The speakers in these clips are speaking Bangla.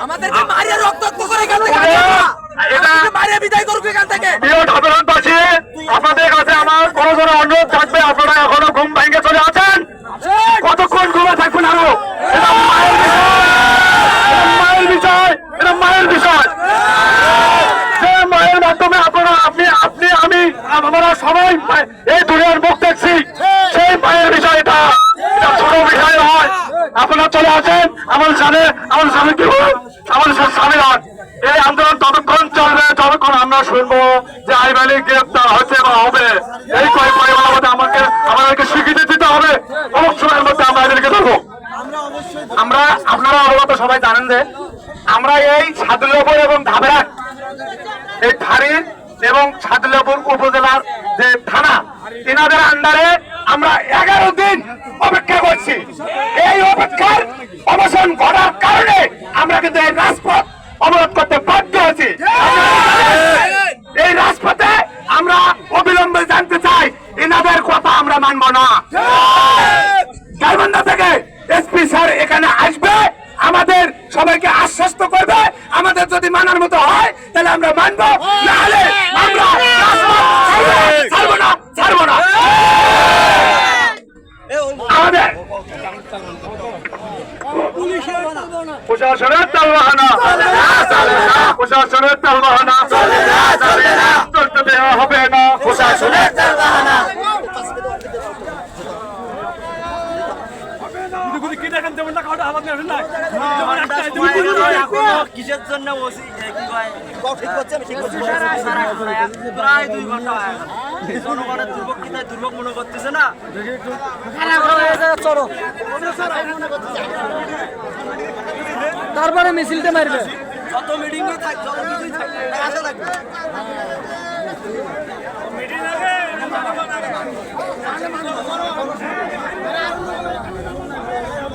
আমাদেরকে মারিয়ে রক্তাক্ত করে এখান থেকে এটা- মারিয়ে বিদায় করুক এখান থেকে। প্রিয় সাধারণবাসী আপনাদের কাছে আমার কোনো ধরনের অনুরোধ থাকবে। আপনারা এখনও ঘুম ভেঙে চলে আছেন? কতক্ষণ ঘুমে থাকবেন আরও? এটা মায়ের মায়ের বিষয়। এটা মায়ের বিষয়। যে মায়ের মাধ্যমে আপনারা আপনি আপনি আমি আমরা সবাই এই দুনিয়ার মুখ দেখছি সেই মায়ের বিষয় এটা এটা ছোট বিষয় নয় আপনারা চলে আসেন আমার সামনে আমার সামনে কি বলুন? আমার স্বামী এই আন্দোলন ততক্ষণ চলবে, যতক্ষণ আমরা শুনব যে আইবালি গ্রেপ্তার হচ্ছে বা হবে। এই কয়েক পরিমাণের মধ্যে আমাকে, আমাদেরকে স্বীকৃতি দিতে হবে। অমুক মধ্যে আমরা এদেরকে ধরবো। আমরা, আপনারা অবগত সবাই জানেন যে আমরা এই সাদুল্যপুর এবং ধাবেরাট এই থারি এবং সাদুল্যপুর উপজেলার যে থানা এনাদের আন্ডারে আমরা এগারো দিন অপেক্ষা করছি এই অপেক্ষার অবসান ঘটার কারণে আমরা কিন্তু এই রাজপথ অবরোধ করতে বাধ্য হয়েছি এই রাজপথে আমরা অবিলম্বে জানতে চাই এনাদের কথা আমরা মানব না। গাইবান্ধা থেকে এসপি স্যার এখানে আসবে আমাদের সবাইকে আশ্বস্ত করবে আমাদের যদি মানার মতো হয় তাহলে আমরা মানবো নাহলে আমরা ছাড়বো- না ছাড়বো না আমাদের প্রশাসনের তালবাহানা প্রশাসনের তালবাহানা চলতে দেওয়া হবে না। প্রশাসনের কিসের জন্য বসি কি কয়? ঠিক করছে আমি ঠিক করছি। প্রায় দুই ঘণ্টা হয়ে। গেল জনগণের দুর্ভোগ কি তাই দুর্ভোগ মনে করতেছে না? চলো। তারপরে মিছিলটা মারবে। যত মিটিং থাক যত কিছুই থাক। আশা থাকবে।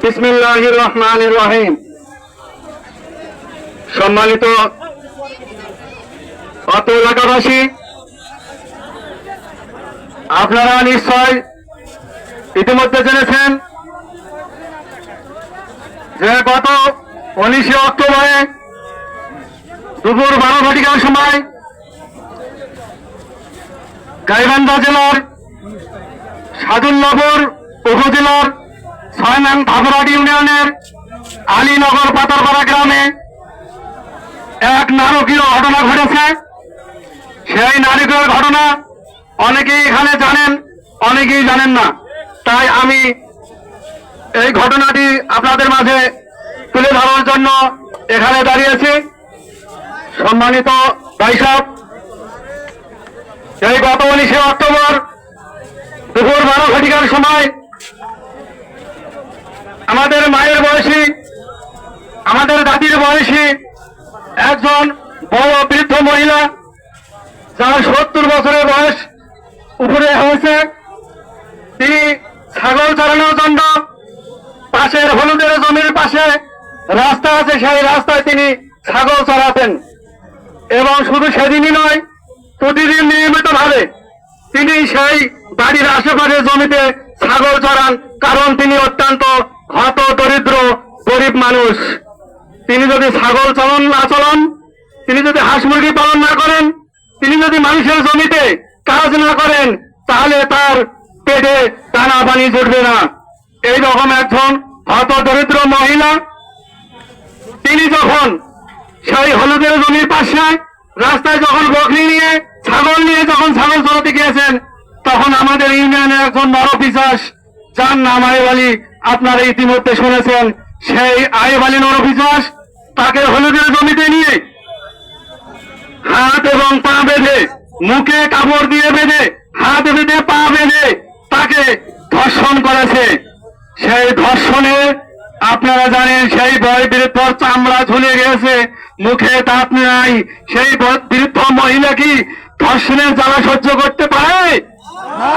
বিসমিল্লাহির রহমানির রহিম সম্মানিত অত এলাকাবাসী, আপনারা নিশ্চয় ইতিমধ্যে জেনেছেন যে গত উনিশে অক্টোবরে দুপুর বারো ঘটিকার সময় গাইবান্ধা জেলার সাদুল্নগর উপজেলার ছয় নং ইউনিয়নের আলীনগর পাতারপাড়া গ্রামে এক নারকীয় ঘটনা ঘটেছে। সেই নারকীয় ঘটনা অনেকেই এখানে জানেন, অনেকেই জানেন না। তাই আমি এই ঘটনাটি আপনাদের মাঝে তুলে ধরার জন্য এখানে দাঁড়িয়েছি। সম্মানিত ভাইসব এই গত উনিশে অক্টোবর দুপুর বারো ঘটিকার সময় আমাদের মায়ের বয়সী, আমাদের দাদির বয়সী একজন বড় বৃদ্ধ মহিলা, যার সত্তর বছরের বয়স উপরে হয়েছে, তিনি ছাগল চালানোর জন্য পাশের হলুদের জমির পাশে রাস্তা আছে, সেই রাস্তায় তিনি ছাগল চালাতেন এবং শুধু সেদিনই নয় প্রতিদিন নিয়মিত ভাবে তিনি সেই বাড়ির আশেপাশে জমিতে ছাগল চড়ান, কারণ তিনি অত্যন্ত হত, দরিদ্র, গরিব মানুষ। তিনি যদি ছাগল চালন না চালান, তিনি যদি হাঁস মুরগি পালন না করেন, তিনি যদি মানুষের জমিতে কাজ না করেন, তাহলে তার পেটে দানা পানি জুটবে না। এই রকম একজন হত, দরিদ্র মহিলা, তিনি যখন সেই হলুদের জমির পাশে রাস্তায় যখন বকরি নিয়ে, ছাগল নিয়ে যখন ছাগল চড়াতে গিয়েছেন, তখন আমাদের ইউনিয়নের একজন নরপিচাস যার নাম আলী, আপনারা ইতিমধ্যে শুনেছেন, সেই আইব আলী নরপিচাস তাকে হলুদের জমিতে নিয়ে হাত এবং পা বেঁধে, মুখে কাপড় দিয়ে বেঁধে, হাত বেঁধে পা বেঁধে তাকে ধর্ষণ করেছে। সেই ধর্ষণে আপনারা জানেন, সেই বয় বৃদ্ধ চামড়া ঝুলে গেছে মুখে দাঁত নাই, সেই বৃদ্ধ মহিলা কি ধর্ষণের জ্বালা সহ্য করতে পারে?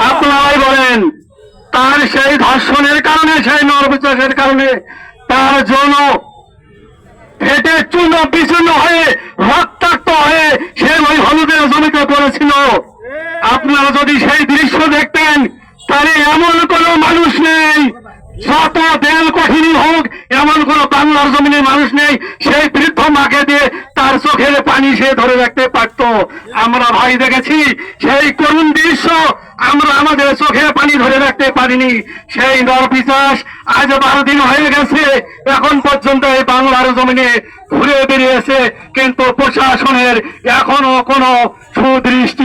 আপনারাই বলেন, তার সেই ধর্ষণের কারণে, সেই নরবিশ্বাসের কারণে তার জন্য ফেটে চূর্ণ বিচূর্ণ হয়ে রক্তাক্ত হয়ে সে ওই হলুদের জমিতে পড়েছিল আপনারা যদি সেই দৃশ্য দেখতেন তাহলে এমন কোন মানুষ নেই যত দেল কঠিনী হোক এমন কোন জমিনের মানুষ নেই, সেই বৃদ্ধ মাকে দিয়ে তার চোখের পানি সে ধরে রাখতে পারত। আমরা ভাই দেখেছি, সেই করুণ দৃশ্য আমরা আমাদের চোখে পানি ধরে রাখতে পারিনি। সেই নরপিচাস আজ বারো দিন হয়ে গেছে, এখন পর্যন্ত এই বাংলার জমিনে ঘুরে বেরিয়েছে, কিন্তু প্রশাসনের এখনও কোনো সুদৃষ্টি